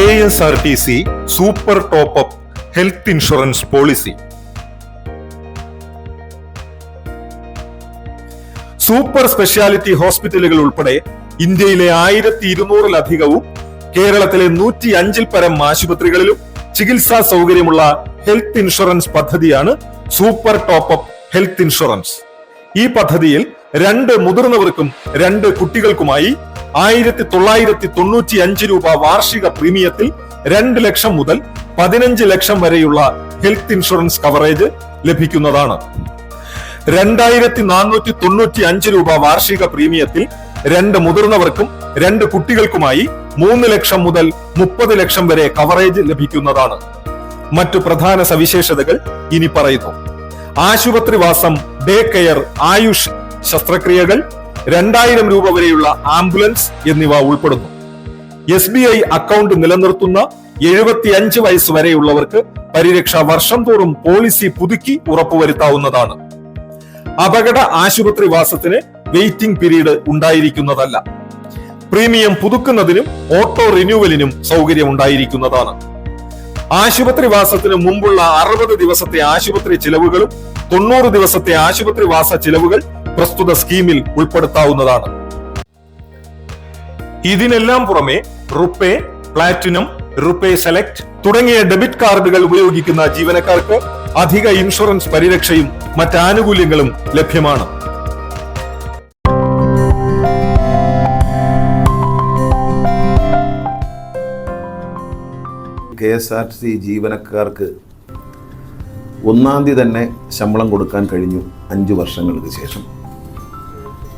K S R T C super top up health insurance policy. Super speciality ഹോസ്പിറ്റലുകൾ ഉൾപ്പെടെ ഇന്ത്യയിലെ ആയിരത്തി ഇരുന്നൂറിലധികവും കേരളത്തിലെ നൂറ്റി അഞ്ചിൽ പരം ആശുപത്രികളിലും ചികിത്സാ സൗകര്യമുള്ള ഹെൽത്ത് ഇൻഷുറൻസ് പദ്ധതിയാണ് super top up health insurance. ഈ പദ്ധതിയിൽ രണ്ട് മുതിർന്നവർക്കും രണ്ട് കുട്ടികൾക്കുമായി ആയിരത്തി തൊള്ളായിരത്തി തൊണ്ണൂറ്റി അഞ്ച് രൂപ വാർഷിക പ്രീമിയത്തിൽ രണ്ട് ലക്ഷം മുതൽ പതിനഞ്ച് ലക്ഷം വരെയുള്ള ഹെൽത്ത് ഇൻഷുറൻസ് കവറേജ് ലഭിക്കുന്നതാണ്. രണ്ടായിരത്തി നാനൂറ്റി തൊണ്ണൂറ്റി അഞ്ച് രൂപ വാർഷിക പ്രീമിയത്തിൽ രണ്ട് മുതിർന്നവർക്കും രണ്ട് കുട്ടികൾക്കുമായി മൂന്ന് ലക്ഷം മുതൽ മുപ്പത് ലക്ഷം വരെ കവറേജ് ലഭിക്കുന്നതാണ്. മറ്റു പ്രധാന സവിശേഷതകൾ ഇനി പറയുന്നു. ആശുപത്രിവാസം ഡേ കെയർ ആയുഷ് ശസ്ത്രക്രിയകൾ രണ്ടായിരം രൂപ വരെയുള്ള ആംബുലൻസ് എന്നിവ ഉൾപ്പെടുന്നു. എസ് ബി ഐ അക്കൗണ്ട് നിലനിർത്തുന്ന എഴുപത്തിയഞ്ച് വയസ്സ് വരെയുള്ളവർക്ക് പരിരക്ഷ വർഷം തോറും പോളിസി പുതുക്കി ഉറപ്പുവരുത്താവുന്നതാണ്. അപകട ആശുപത്രി വാസത്തിന് വെയിറ്റിംഗ് പീരീഡ് ഉണ്ടായിരിക്കുന്നതല്ല. പ്രീമിയം പുതുക്കുന്നതിനും ഓട്ടോ റിന്യൂവലിനും സൗകര്യം ഉണ്ടായിരിക്കുന്നതാണ് ആശുപത്രി വാസത്തിന് മുമ്പുള്ള അറുപത് ദിവസത്തെ ആശുപത്രി ചിലവുകളും തൊണ്ണൂറ് ദിവസത്തെ ആശുപത്രി വാസ ചിലവുകൾ പ്രസ്തുത സ്കീമിൽ ഉൾപ്പെടുത്താവുന്നതാണ്. ഇതിനെല്ലാം പുറമെ റുപ്പേ പ്ലാറ്റിനം റുപ്പേ സെലക്ട് തുടങ്ങിയ ഡെബിറ്റ് കാർഡുകൾ ഉപയോഗിക്കുന്ന ജീവനക്കാർക്ക് അധിക ഇൻഷുറൻസ് പരിരക്ഷയും മറ്റാനുകൂല്യങ്ങളും ലഭ്യമാണ്. K S R T C ജീവനക്കാർക്ക് ഒന്നാം തീയതി തന്നെ ശമ്പളം കൊടുക്കാൻ കഴിഞ്ഞു അഞ്ച് വർഷങ്ങൾക്ക് ശേഷം.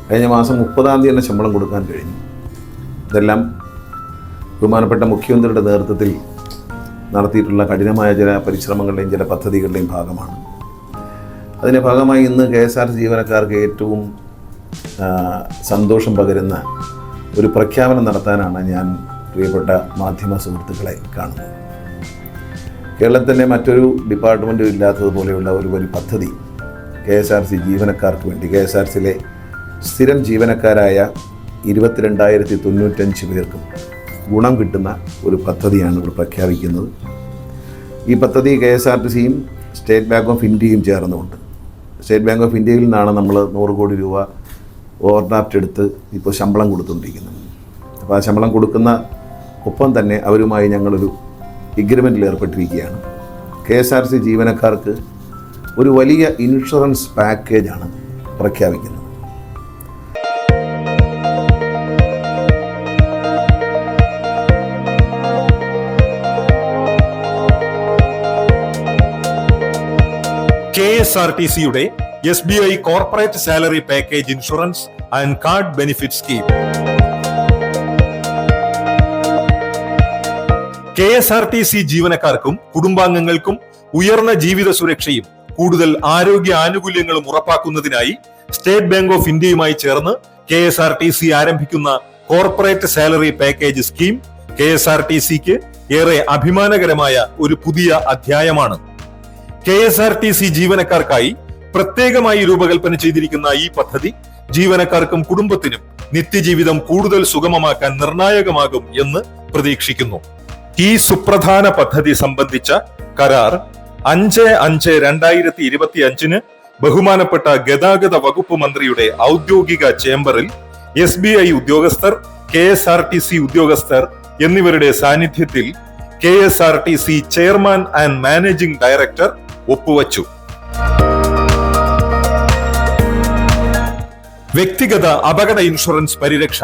കഴിഞ്ഞ മാസം മുപ്പതാം തീയതി തന്നെ ശമ്പളം കൊടുക്കാൻ കഴിഞ്ഞു. ഇതെല്ലാം ബഹുമാനപ്പെട്ട മുഖ്യമന്ത്രിയുടെ നേതൃത്വത്തിൽ നടത്തിയിട്ടുള്ള കഠിനമായ ചില പരിശ്രമങ്ങളുടെയും ചില പദ്ധതികളുടെയും ഭാഗമാണ്. അതിന്റെ ഭാഗമായി ഇന്ന് കെ എസ് ആർ ടി ജീവനക്കാർക്ക് ഏറ്റവും സന്തോഷം പകരുന്ന ഒരു പ്രഖ്യാപനം നടത്താനാണ് ഞാൻ പ്രിയപ്പെട്ട മാധ്യമ സുഹൃത്തുക്കളെ കാണുന്നത്. കേരളത്തിന്റെ മറ്റൊരു ഡിപ്പാർട്ട്മെന്റും ഇല്ലാത്തതുപോലെയുള്ള ഒരു ഒരു പദ്ധതി കെ എസ് ആർ സി ജീവനക്കാർക്ക് വേണ്ടി കെ എസ് ആർ സിയിലെ സ്ഥിരം ജീവനക്കാരായ ഇരുപത്തിരണ്ടായിരത്തി തൊണ്ണൂറ്റഞ്ച് പേർക്കും ഗുണം കിട്ടുന്ന ഒരു പദ്ധതിയാണ് ഇവിടെ പ്രഖ്യാപിക്കുന്നത്. ഈ പദ്ധതി കെ എസ് ആർ ടി സിയും സ്റ്റേറ്റ് ബാങ്ക് ഓഫ് ഇന്ത്യയും ചേർന്നുകൊണ്ട് സ്റ്റേറ്റ് ബാങ്ക് ഓഫ് ഇന്ത്യയിൽ നിന്നാണ് നമ്മൾ നൂറ് കോടി രൂപ ഓവർഡ്രാഫ്റ്റ് എടുത്ത് ഇപ്പോൾ ശമ്പളം കൊടുത്തുകൊണ്ടിരിക്കുന്നത്. അപ്പോൾ ആ ശമ്പളം കൊടുക്കുന്ന ഒപ്പം തന്നെ അവരുമായി ഞങ്ങളൊരു എഗ്രിമെന്റിൽ ഏർപ്പെട്ടിരിക്കുകയാണ്. കെ എസ് ആർ സി ജീവനക്കാർക്ക് ഒരു വലിയ ഇൻഷുറൻസ് പാക്കേജാണ് പ്രഖ്യാപിക്കുന്നത്. കെ എസ് ആർ ടി സിയുടെ S B I corporate salary package insurance and card benefit scheme. K S R T C ജീവനക്കാർക്കും കുടുംബാംഗങ്ങൾക്കും ഉയർന്ന ജീവിത സുരക്ഷയും കൂടുതൽ ആരോഗ്യ ആനുകൂല്യങ്ങളും ഉറപ്പാക്കുന്നതിനായി സ്റ്റേറ്റ് ബാങ്ക് ഓഫ് ഇന്ത്യയുമായി ചേർന്ന് K S R T C ആരംഭിക്കുന്ന corporate salary package scheme K S R T സിക്ക് ഏറെ അഭിമാനകരമായ ഒരു പുതിയ അധ്യായമാണ്. K S R T C ജീവനക്കാർക്കായി പ്രത്യേകമായി രൂപകൽപ്പന ചെയ്തിരിക്കുന്ന ഈ പദ്ധതി ജീവനക്കാർക്കും കുടുംബത്തിനും നിത്യജീവിതം കൂടുതൽ സുഗമമാക്കാൻ നിർണായകമാകും എന്ന് പ്രതീക്ഷിക്കുന്നു. ഈ സുപ്രധാന പദ്ധതി സംബന്ധിച്ച കരാർ അഞ്ച് അഞ്ച് രണ്ടായിരത്തി ഇരുപത്തി അഞ്ചിന് ബഹുമാനപ്പെട്ട ഗതാഗത വകുപ്പ് മന്ത്രിയുടെ ഔദ്യോഗിക ചേംബറിൽ എസ് ബി ഐ ഉദ്യോഗസ്ഥർ K S R T C ഉദ്യോഗസ്ഥർ എന്നിവരുടെ സാന്നിധ്യത്തിൽ K S R T C chairman and managing director ഒപ്പുവച്ചു. വ്യക്തിഗത അപകട ഇൻഷുറൻസ് പരിരക്ഷ.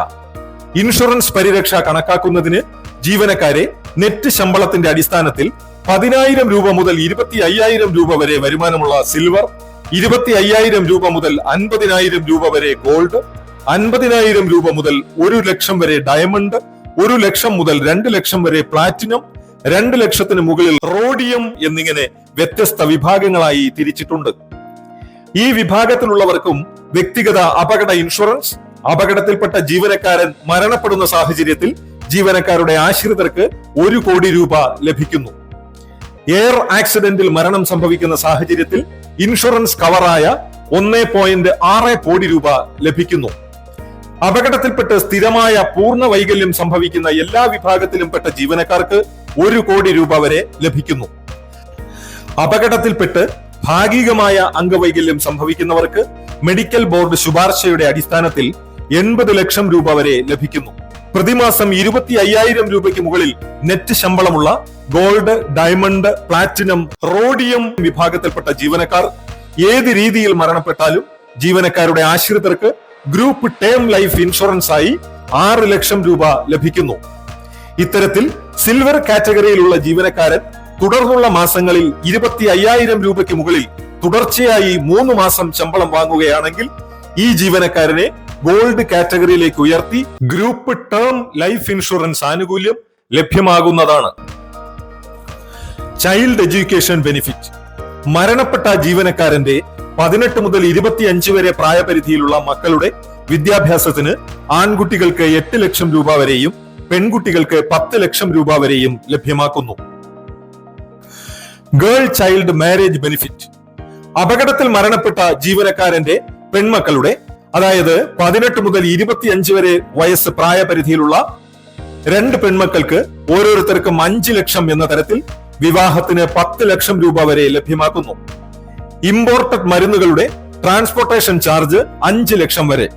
ഇൻഷുറൻസ് പരിരക്ഷ കണക്കാക്കുന്നതിന് ജീവനക്കാരെ നെറ്റ് ശമ്പളത്തിന്റെ അടിസ്ഥാനത്തിൽ പതിനായിരം രൂപ മുതൽ ഇരുപത്തി അയ്യായിരം രൂപ വരെ വരുമാനമുള്ള സിൽവർ ഇരുപത്തി അയ്യായിരം രൂപ മുതൽ അൻപതിനായിരം രൂപ വരെ ഗോൾഡ് അൻപതിനായിരം രൂപ മുതൽ ഒരു ലക്ഷം വരെ ഡയമണ്ട് ഒരു ലക്ഷം മുതൽ രണ്ട് ലക്ഷം വരെ പ്ലാറ്റിനം രണ്ട് ലക്ഷത്തിന് മുകളിൽ റോഡിയം എന്നിങ്ങനെ വ്യത്യസ്ത വിഭാഗങ്ങളായി തിരിച്ചിട്ടുണ്ട്. ഈ വിഭാഗത്തിലുള്ളവർക്കും വ്യക്തിഗത അപകട ഇൻഷുറൻസ് അപകടത്തിൽപ്പെട്ട ജീവനക്കാരൻ മരണപ്പെടുന്ന സാഹചര്യത്തിൽ ജീവനക്കാരുടെ ആശ്രിതർക്ക് ഒരു കോടി രൂപ ലഭിക്കുന്നു. എയർ ആക്സിഡന്റിൽ മരണം സംഭവിക്കുന്ന സാഹചര്യത്തിൽ ഇൻഷുറൻസ് കവറായ ഒന്ന് പോയിന്റ് ആറ് കോടി രൂപ ലഭിക്കുന്നു. അപകടത്തിൽപ്പെട്ട് സ്ഥിരമായ പൂർണ വൈകല്യം സംഭവിക്കുന്ന എല്ലാ വിഭാഗത്തിലും പെട്ട ജീവനക്കാർക്ക് ഒരു കോടി രൂപ വരെ ലഭിക്കുന്നു. അപകടത്തിൽപ്പെട്ട് ഭാഗികമായ അംഗവൈകല്യം സംഭവിക്കുന്നവർക്ക് മെഡിക്കൽ ബോർഡ് ശുപാർശയുടെ അടിസ്ഥാനത്തിൽ എൺപത് ലക്ഷം രൂപ വരെ ലഭിക്കുന്നു. പ്രതിമാസം ഇരുപത്തി അയ്യായിരം രൂപയ്ക്ക് മുകളിൽ നെറ്റ് ശമ്പളമുള്ള ഗോൾഡ് ഡയമണ്ട് പ്ലാറ്റിനം റോഡിയം വിഭാഗത്തിൽപ്പെട്ട ജീവനക്കാർ ഏത് രീതിയിൽ മരണപ്പെട്ടാലും ജീവനക്കാരുടെ ആശ്രിതർക്ക് ഗ്രൂപ്പ് ടേം ലൈഫ് ഇൻഷുറൻസ് ആയി ആറ് ലക്ഷം രൂപ ലഭിക്കുന്നു. ഇത്തരത്തിൽ സിൽവർ കാറ്റഗറിയിലുള്ള ജീവനക്കാരൻ തുടർന്നുള്ള മാസങ്ങളിൽ ഇരുപത്തി അയ്യായിരം രൂപയ്ക്ക് മുകളിൽ തുടർച്ചയായി മൂന്ന് മാസം ശമ്പളം വാങ്ങുകയാണെങ്കിൽ ഈ ജീവനക്കാരനെ ഗോൾഡ് കാറ്റഗറിയിലേക്ക് ഉയർത്തി ഗ്രൂപ്പ് ടേം ലൈഫ് ഇൻഷുറൻസ് ആനുകൂല്യം ലഭ്യമാകുന്നതാണ്. Child education benefit. മരണപ്പെട്ട ജീവനക്കാരന്റെ പതിനെട്ട് മുതൽ ഇരുപത്തിയഞ്ച് വരെ പ്രായപരിധിയിലുള്ള മക്കളുടെ വിദ്യാഭ്യാസത്തിന് ആൺകുട്ടികൾക്ക് എട്ട് ലക്ഷം രൂപ വരെയും പെൺകുട്ടികൾക്ക് പത്ത് ലക്ഷം രൂപ വരെയും ലഭ്യമാക്കുന്നു. Girl child marriage benefit. അപകടത്തിൽ മരണപ്പെട്ട ജീവനക്കാരന്റെ പെൺമക്കളുടെ അതായത് പതിനെട്ട് മുതൽ ഇരുപത്തിയഞ്ച് വരെ വയസ്സ് പ്രായപരിധിയിലുള്ള രണ്ട് പെൺമക്കൾക്ക് ഓരോരുത്തർക്കും അഞ്ച് ലക്ഷം എന്ന തരത്തിൽ വിവാഹത്തിന് പത്ത് ലക്ഷം രൂപ വരെ ലഭ്യമാക്കുന്നു. ഇമ്പോർട്ടഡ് മരുന്നുകളുടെ ട്രാൻസ്പോർട്ടേഷൻ ചാർജ് അഞ്ച് ലക്ഷം വരെ.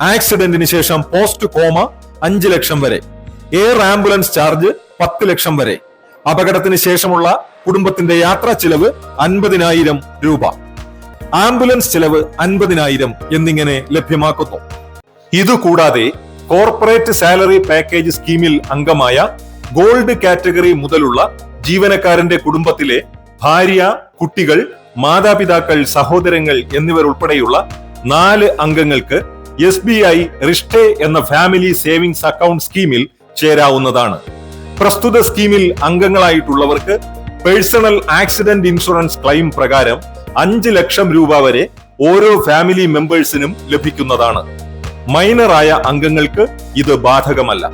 ആക്സിഡന്റിന് ശേഷം പോസ്റ്റ് കോമ അഞ്ച് ലക്ഷം വരെ. എയർ ആംബുലൻസ് ചാർജ് പത്ത് ലക്ഷം വരെ. അപകടത്തിന് ശേഷമുള്ള കുടുംബത്തിന്റെ യാത്രാ ചിലവ് അൻപതിനായിരം രൂപ. ആംബുലൻസ് ചിലവ് അൻപതിനായിരം എന്നിങ്ങനെ ലഭ്യമാക്കുന്നു. ഇതുകൂടാതെ കോർപ്പറേറ്റ് സാലറി പാക്കേജ് സ്കീമിൽ അംഗമായ ഗോൾഡ് കാറ്റഗറി മുതലുള്ള ജീവനക്കാരന്റെ കുടുംബത്തിലെ ഭാര്യ കുട്ടികൾ മാതാപിതാക്കൾ സഹോദരങ്ങൾ എന്നിവരുൾപ്പെടെയുള്ള നാല് അംഗങ്ങൾക്ക് എസ് ബി ഐ റിഷ്ടേ എന്ന ഫാമിലി സേവിങ്സ് അക്കൗണ്ട് സ്കീമിൽ ചേരാവുന്നതാണ്. പ്രസ്തുത സ്കീമിൽ അംഗങ്ങളായിട്ടുള്ളവർക്ക് പേഴ്സണൽ ആക്സിഡന്റ് ഇൻഷുറൻസ് ക്ലെയിം പ്രകാരം അഞ്ച് ലക്ഷം രൂപ വരെ ഓരോ ഫാമിലി മെമ്പേഴ്സിനും ലഭിക്കുന്നതാണ്. മൈനറായ അംഗങ്ങൾക്ക് ഇത് ബാധകമല്ല.